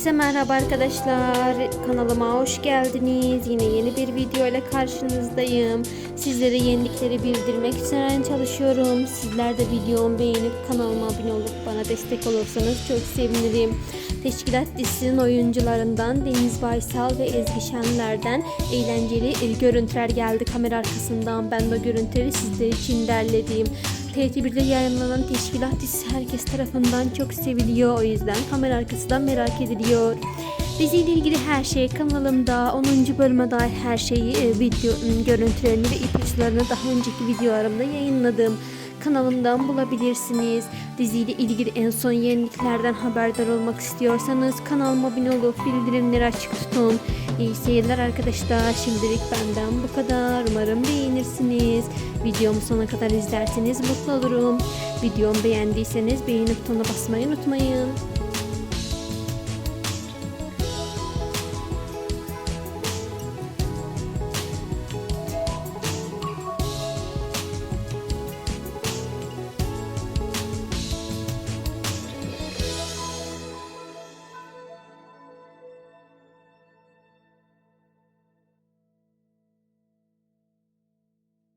Herkese merhaba arkadaşlar. Kanalıma hoş geldiniz. Yine yeni bir video ile karşınızdayım. Sizlere yenilikleri bildirmek için çalışıyorum. Sizler de videomu beğenip kanalıma abone olup bana destek olursanız çok sevinirim. Teşkilat dizisinin oyuncularından Deniz Baysal ve Ezgi Şenler'den eğlenceli görüntüler geldi kamera arkasından. Ben de görüntüleri sizler için derledim. TRT1'de yayınlanan teşkilat dizisi herkes tarafından çok seviliyor. O yüzden kamera arkası da merak ediliyor. Diziyle ilgili her şey kanalımda 10. bölüme dair her şeyi e, video ım, görüntülerini ve ipuçlarını daha önceki videolarımda yayınladım. Kanalımdan bulabilirsiniz. Diziyle ilgili en son yeniliklerden haberdar olmak istiyorsanız kanalıma abone olup bildirimleri açık tutun. İyi seyirler arkadaşlar. Şimdilik benden bu kadar. Umarım beğenirsiniz. Videomu sona kadar izlerseniz mutlu olurum. Videomu beğendiyseniz beğeni butonuna basmayı unutmayın.